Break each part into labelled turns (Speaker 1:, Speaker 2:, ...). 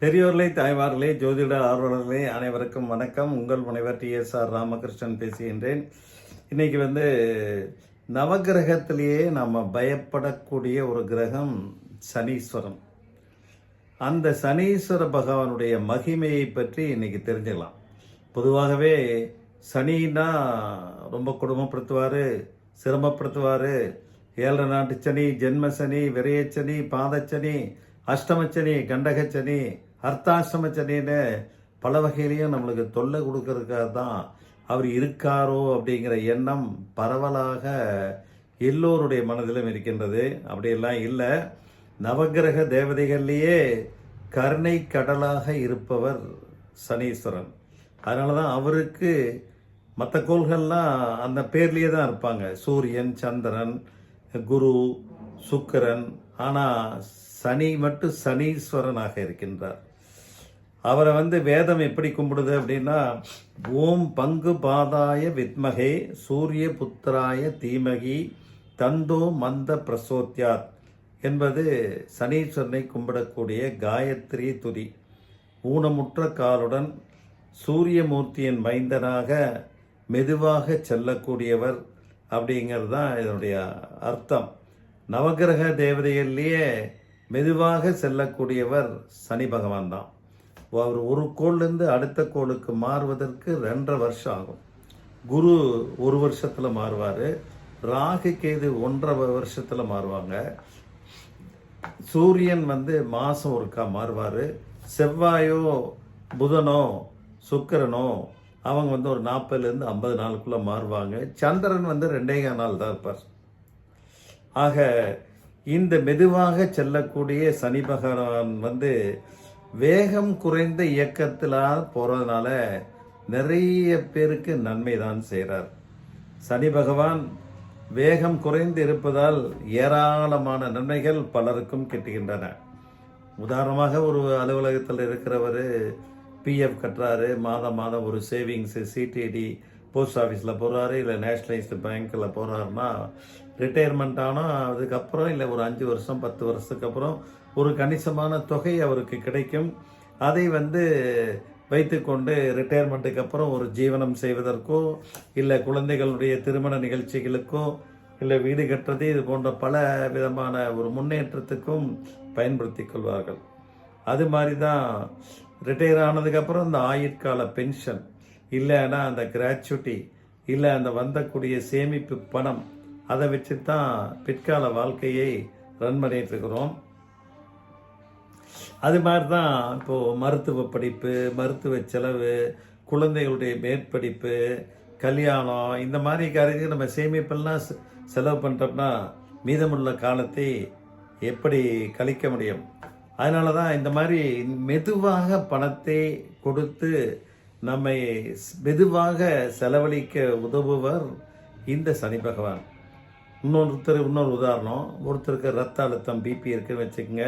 Speaker 1: பெரியோர்களே தாய்மார்களே ஜோதிட ஆர்வலர்களே அனைவருக்கும் வணக்கம். உங்கள் முனைவர் டி. எஸ். ஆர். ராமகிருஷ்ணன் பேசுகின்றேன். இன்னைக்கு வந்து நவகிரகத்திலேயே நம்ம பயப்படக்கூடிய ஒரு கிரகம் சனீஸ்வரன் அந்த சனீஸ்வர பகவானுடைய மகிமையை பற்றி இன்னைக்கு தெரிஞ்சுக்கலாம். பொதுவாகவே சனின்னா ரொம்ப குடும்பப்படுத்துவார் சிரமப்படுத்துவார். ஏழரை நாட்டு சனி ஜென்ம சனி விரயச்சனி பாதச்சனி அஷ்டமச்சனி கண்டகச்சனி அர்த்தாசிரம சென்னையில் பல வகையிலையும் நம்மளுக்கு தொல்லை கொடுக்கறதுக்காக தான் அவர் இருக்காரோ அப்படிங்கிற எண்ணம் பரவலாக எல்லோருடைய மனதிலும் இருக்கின்றது. அப்படியெல்லாம் இல்லை. நவக்கிரக தேவதைகள்லேயே கருணை கடலாக இருப்பவர் சனீஸ்வரன். அதனால தான் அவருக்கு மற்ற கோள்கள்லாம் அந்த பேர்லேயே தான் இருப்பாங்க. சூரியன் சந்திரன் குரு சுக்கரன். ஆனால் சனி மட்டும் சனீஸ்வரனாக இருக்கின்றார். அவரை வந்து வேதம் எப்படி கும்பிடுது அப்படின்னா ஓம் பங்கு பாதாய வித்மகே சூரிய புத்திராய தீமகி தந்தோ மந்த பிரசோத்யாத் என்பது சனீஸ்வரனை கும்பிடக்கூடிய காயத்ரி துதி. ஊனமுற்ற காலுடன் சூரியமூர்த்தியின் மைந்தனாக மெதுவாக செல்லக்கூடியவர் அப்படிங்கிறது தான் இதனுடைய அர்த்தம். நவகிரக தேவதைகள்லேயே மெதுவாக செல்லக்கூடியவர் சனி பகவான் தான் அவர் ஒரு கோள்லேருந்து அடுத்த கோளுக்கு மாறுவதற்கு ரெண்டரை வருஷம் ஆகும். குரு ஒரு வருஷத்தில் மாறுவார். ராகு கேது ஒன்றரை வருஷத்தில் மாறுவாங்க. சூரியன் வந்து மாதம் ஒருக்கா மாறுவார். செவ்வாயோ புதனோ சுக்கரனோ அவங்க வந்து ஒரு நாற்பதுலேருந்து ஐம்பது நாளுக்குள்ளே மாறுவாங்க. சந்திரன் வந்து ரெண்டே நாள் தான் இருப்பார். ஆக இந்த மெதுவாக செல்லக்கூடிய சனி பகவான் வந்து வேகம் குறைந்த இயக்கத்தில் போகிறதுனால நிறைய பேருக்கு நன்மை தான் செய்கிறார் சனி பகவான் வேகம் குறைந்து இருப்பதால் ஏராளமான நன்மைகள் பலருக்கும் கிட்டுகின்றன. உதாரணமாக ஒரு அலுவலகத்தில் இருக்கிறவர் பிஎஃப் கட்டுறாரு மாதம் மாதம் ஒரு சேவிங்ஸு சிடிடி போஸ்ட் ஆஃபீஸில் போகிறாரு இல்லை நேஷ்னலைஸ்டு பேங்க்கில் போகிறாருன்னா ரிட்டையர்மெண்ட் ஆனால் அதுக்கப்புறம் இல்லை ஒரு அஞ்சு வருஷம் பத்து வருஷத்துக்கு அப்புறம் ஒரு கணிசமான தொகை அவருக்கு கிடைக்கும். அதை வந்து வைத்துக்கொண்டு ரிட்டையர்மெண்ட்டுக்கு அப்புறம் ஒரு ஜீவனம் செய்வதற்கோ இல்லை குழந்தைகளுடைய திருமண நிகழ்ச்சிகளுக்கோ இல்லை வீடு கட்டுறது இது போன்ற பல விதமான ஒரு முன்னேற்றத்துக்கும் பயன்படுத்தி கொள்வார்கள். அது மாதிரி தான் ரிட்டையர் ஆனதுக்கப்புறம் இந்த ஆயுட்கால பென்ஷன் இல்லைன்னா அந்த கிராச்சுவிட்டி இல்லை அந்த வந்தக்கூடிய சேமிப்பு பணம் அதை வச்சு தான் பிற்கால வாழ்க்கையை ரன் பண்ணிட்டு இருக்கிறோம். அது மாதிரி தான் இப்போது மருத்துவ படிப்பு மருத்துவ செலவு குழந்தைகளுடைய மேற்படிப்பு கல்யாணம் இந்த மாதிரி காரியத்துக்கு நம்ம சேமிப்பெல்லாம் செலவு பண்ணுறோம்னா மீதமுள்ள காலத்தை எப்படி கழிக்க முடியும்? அதனால தான் இந்த மாதிரி மெதுவாக பணத்தை கொடுத்து நம்மை மெதுவாக செலவழிக்க உதவுவர் இந்த சனி பகவான். இன்னொருத்தர் இன்னொரு உதாரணம். ஒருத்தருக்கு ரத்த அழுத்தம் பிபி இருக்குன்னு வச்சுக்கோங்க.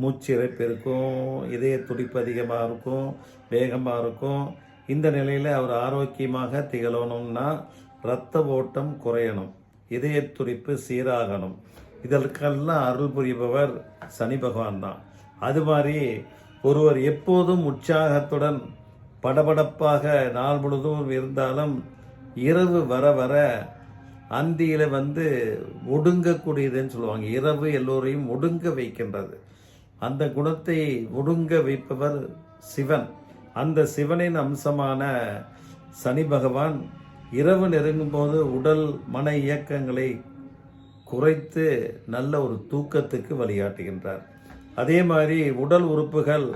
Speaker 1: மூச்சு இறைப்பு இருக்கும் இதய துடிப்பு அதிகமாக இருக்கும் வேகமாக இருக்கும். இந்த நிலையில் அவர் ஆரோக்கியமாக திகழணும்னா இரத்த ஓட்டம் குறையணும் இதய துடிப்பு சீராகணும். இதற்கெல்லாம் அருள் புரிபவர் சனி பகவான் தான். அது மாதிரி ஒருவர் எப்போதும் உற்சாகத்துடன் படபடப்பாக நாள் முழுதும் இருந்தாலும் இரவு வர வர அந்தியில் வந்து ஒடுங்கக்கூடியதுன்னு சொல்லுவாங்க. இரவு எல்லோரையும் ஒடுங்க வைக்கின்றது. அந்த குணத்தை ஒடுங்க வைப்பவர் சிவன். அந்த சிவனின் அம்சமான சனி பகவான் இரவு நெருங்கும் போது உடல் மன இயக்கங்களை குறைத்து நல்ல ஒரு தூக்கத்துக்கு வழிகாட்டுகின்றார். அதே மாதிரி உடல் உறுப்புகள்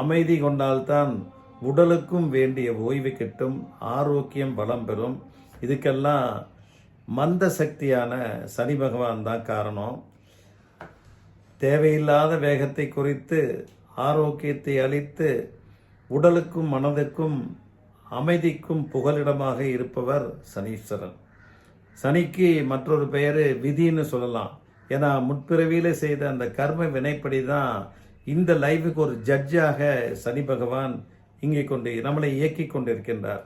Speaker 1: அமைதி கொண்டால்தான் உடலுக்கும் வேண்டிய ஓய்வு கிட்டும் ஆரோக்கியம் வளம் பெறும். இதுக்கெல்லாம் மந்த சக்தியான சனி பகவான் தான் காரணம். தேவையில்லாத வேகத்தை குறித்து ஆரோக்கியத்தை அளித்து உடலுக்கும் மனதுக்கும் அமைதிக்கும் புகலிடமாக இருப்பவர் சனீஸ்வரன். சனிக்கு மற்றொரு பெயர் விதின்னு சொல்லலாம். ஏன்னா முற்பிறவியில் செய்த அந்த கர்ம வினைப்படி தான் இந்த லைஃபுக்கு ஒரு ஜட்ஜாக சனி பகவான் இங்கே கொண்டு நம்மளை இயக்கி கொண்டிருக்கின்றார்.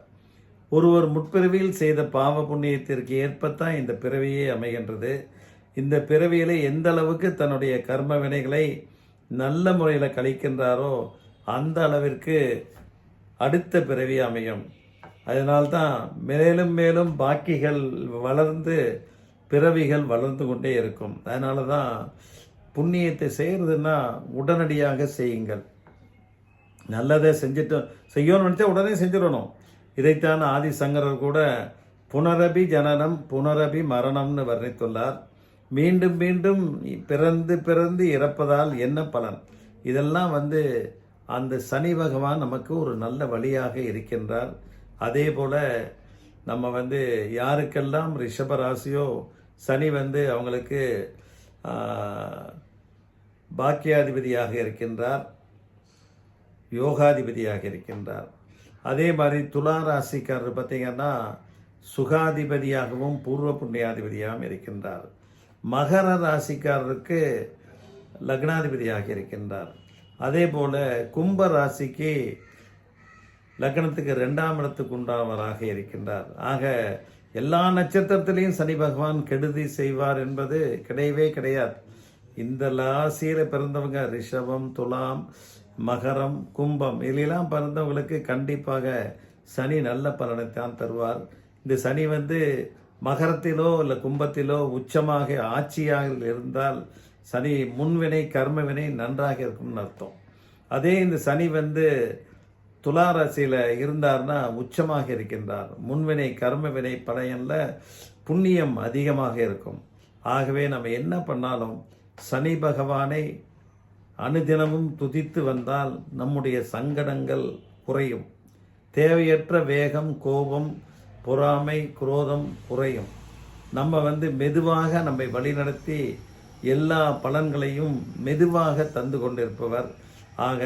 Speaker 1: ஒருவர் முற்பிறவியில் செய்த பாவ புண்ணியத்திற்கு ஏற்பத்தான் இந்த பிறவியே அமைகின்றது. இந்த பிறவியிலே எந்த அளவுக்கு தன்னுடைய கர்ம வினைகளை நல்ல முறையில் கழிக்கின்றாரோ அந்த அளவிற்கு அடுத்த பிறவி அமையும். அதனால்தான் மேலும் மேலும் பாக்கிகள் வளர்ந்து பிறவிகள் வளர்ந்து கொண்டே இருக்கும். அதனால தான் புண்ணியத்தை செய்கிறதுன்னா உடனடியாக செய்யுங்கள். நல்லதை செஞ்சுட்டு செய்யணும்னு நினச்சா உடனே செஞ்சிடணும். இதைத்தான் ஆதிசங்கரர் கூட புனரபி ஜனனம் புனரபி மரணம்னு வர்ணித்துள்ளார். மீண்டும் மீண்டும் பிறந்து பிறந்து இறப்பதால் என்ன பலன்? இதெல்லாம் வந்து அந்த சனி பகவான் நமக்கு ஒரு நல்ல வழியாக இருக்கின்றார். அதே போல் நம்ம வந்து யாருக்கெல்லாம் ரிஷப ராசியோ சனி வந்து அவங்களுக்கு பாக்கியாதிபதியாக இருக்கின்றார் யோகாதிபதியாக இருக்கின்றார். அதே மாதிரி துலா ராசிக்காரர் பார்த்திங்கன்னா சுகாதிபதியாகவும் பூர்வ புண்ணியாதிபதியாகவும் இருக்கின்றார். மகர ராசிக்காரருக்கு லக்னாதிபதியாக இருக்கின்றார் அதே போல் கும்ப ராசிக்கு லக்னத்துக்கு ரெண்டாம் இடத்துக்கு உண்டானவராக இருக்கின்றார். ஆக எல்லா நட்சத்திரத்திலையும் சனி பகவான் கெடுதி செய்வார் என்பது கிடையவே கிடையாது. இந்த ராசியில் பிறந்தவங்க ரிஷபம் துலாம் மகரம் கும்பம் இதிலெல்லாம் பிறந்தவங்களுக்கு கண்டிப்பாக சனி நல்ல பலனைத்தான் தருவார். இந்த சனி வந்து மகரத்திலோ இல்லை கும்பத்திலோ உச்சமாக ஆட்சியாக இருந்தால் சனி முன்வினை கர்மவினை நன்றாக இருக்கும்னு அர்த்தம். அதே இந்த சனி வந்து துலா ராசியில் இருந்தார்னா உச்சமாக இருக்கின்றார். முன்வினை கர்மவினை படையன்ல புண்ணியம் அதிகமாக இருக்கும். ஆகவே நம்ம என்ன பண்ணாலும் சனி பகவானை அனுதினமும் துதித்து வந்தால் நம்முடைய சங்கடங்கள் குறையும். தேவையற்ற வேகம் கோபம் பொறாமை குரோதம் குறையும். நம்ம வந்து மெதுவாக நம்மை வழிநடத்தி எல்லா பலன்களையும் மெதுவாக தந்து கொண்டிருப்பவர். ஆக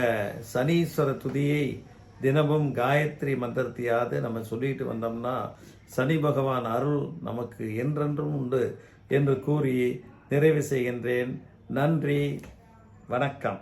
Speaker 1: சனீஸ்வர துதியை தினமும் காயத்ரி மந்திரத்தையாவது நம்ம சொல்லிட்டு வந்தோம்னா சனி பகவான் அருள் நமக்கு என்றென்றும் உண்டு என்று கூறி நிறைவு செய்கின்றேன். நன்றி. வணக்கம்.